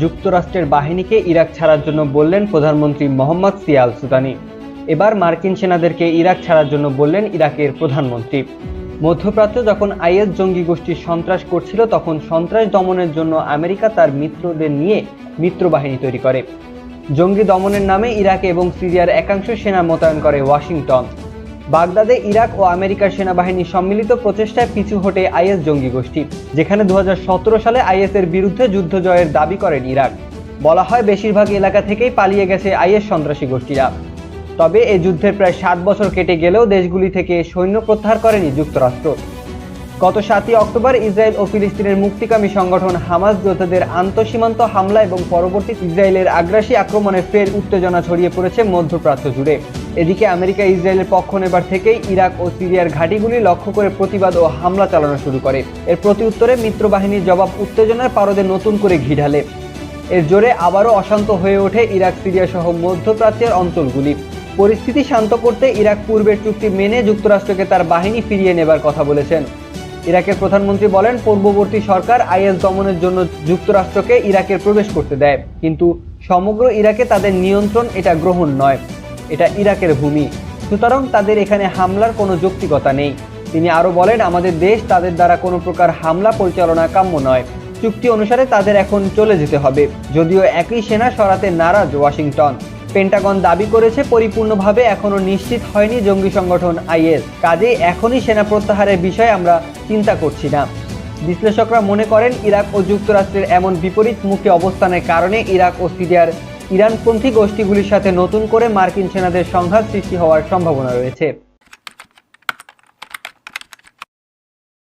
যুক্তরাষ্ট্রের বাহিনীকে ইরাক ছাড়ার জন্য বললেন প্রধানমন্ত্রী মোহাম্মদ সিয়াল সুদানি। এবার মার্কিন সেনাদেরকে ইরাক ছাড়ার জন্য বললেন ইরাকের প্রধানমন্ত্রী। মধ্যপ্রাচ্য যখন আইএস জঙ্গি গোষ্ঠী সন্ত্রাস করছিল, তখন সন্ত্রাস দমনের জন্য আমেরিকা তার মিত্রদের নিয়ে মিত্রবাহিনী তৈরি করে। জঙ্গি দমনের নামে ইরাকে এবং সিরিয়ার একাংশ সেনা মোতায়েন করে ওয়াশিংটন। বাগদাদে ইরাক ও আমেরিকার সেনাবাহিনী সম্মিলিত প্রচেষ্টায় পিছু হটে আইএস জঙ্গি গোষ্ঠী, যেখানে দু হাজার সতেরো সালে আইএস এর বিরুদ্ধে যুদ্ধ জয়ের দাবি করেন ইরাক। বলা হয়, বেশিরভাগ এলাকা থেকেই পালিয়ে গেছে আইএস সন্ত্রাসী গোষ্ঠীরা। তবে এই যুদ্ধের প্রায় সাত বছর কেটে গেলেও দেশগুলি থেকে সৈন্য প্রত্যাহার করেনি যুক্তরাষ্ট্র। গত সাতই অক্টোবর ইসরায়েল ও ফিলিস্তিনের মুক্তিকামী সংগঠন হামাস যোদ্ধাদের আন্তঃসীমান্ত হামলা এবং পরবর্তী ইসরায়েলের আগ্রাসী আক্রমণে ফের উত্তেজনা ছড়িয়ে পড়েছে মধ্যপ্রাচ্য জুড়ে। এদিকে আমেরিকা, ইসরায়েলের পক্ষ নেবার থেকেই ইরাক ও সিরিয়ার ঘাঁটিগুলি লক্ষ্য করে প্রতিবাদ ও হামলা চালানো শুরু করে। এর প্রতি উত্তরে মিত্রবাহিনীর জবাব উত্তেজনার পারদে নতুন করে ঘি ঢালে। এর জোরে আবারও অশান্ত হয়ে ওঠে ইরাক সিরিয়া সহ মধ্যপ্রাচ্যের অঞ্চলগুলি। পরিস্থিতি শান্ত করতে ইরাক পূর্বের চুক্তি মেনে যুক্তরাষ্ট্রকে তার বাহিনী ফিরিয়ে নেবার কথা বলেছেন। ইরাকের প্রধানমন্ত্রী বলেন, পূর্ববর্তী সরকার আইএস দমনের জন্য যুক্তরাষ্ট্রকে ইরাকের প্রবেশ করতে দেয়। কিন্তু সমগ্র ইরাকে তাদের নিয়ন্ত্রণ এটা গ্রহণ নয়। এটা ইরাকের ভূমি। সুতরাং তাদের এখানে হামলার কোনো যৌক্তিকতা নেই। তিনি আরও বলেন, আমাদের দেশ তাদের দ্বারা কোনো প্রকার হামলা পরিচালনা কাম্য নয়। চুক্তি অনুসারে তাদের এখন চলে যেতে হবে। যদিও একই সেনা সরাতে নারাজ ওয়াশিংটন। পেন্টাগন দাবি করেছে, পরিপূর্ণভাবে এখনও নিশ্চিত হয়নি জঙ্গি সংগঠন আইএস। কাজেই এখনই সেনা প্রত্যাহারের বিষয়ে আমরা চিন্তা করছি না। বিশ্লেষকরা মনে করেন, ইরাক ও যুক্তরাষ্ট্রের এমন বিপরীত মুখী অবস্থানের কারণে ইরাক ও সিরিয়ার ইরানপন্থী গোষ্ঠীগুলির সাথে নতুন করে মার্কিন সেনাদের সংঘাত সৃষ্টি হওয়ার সম্ভাবনা রয়েছে।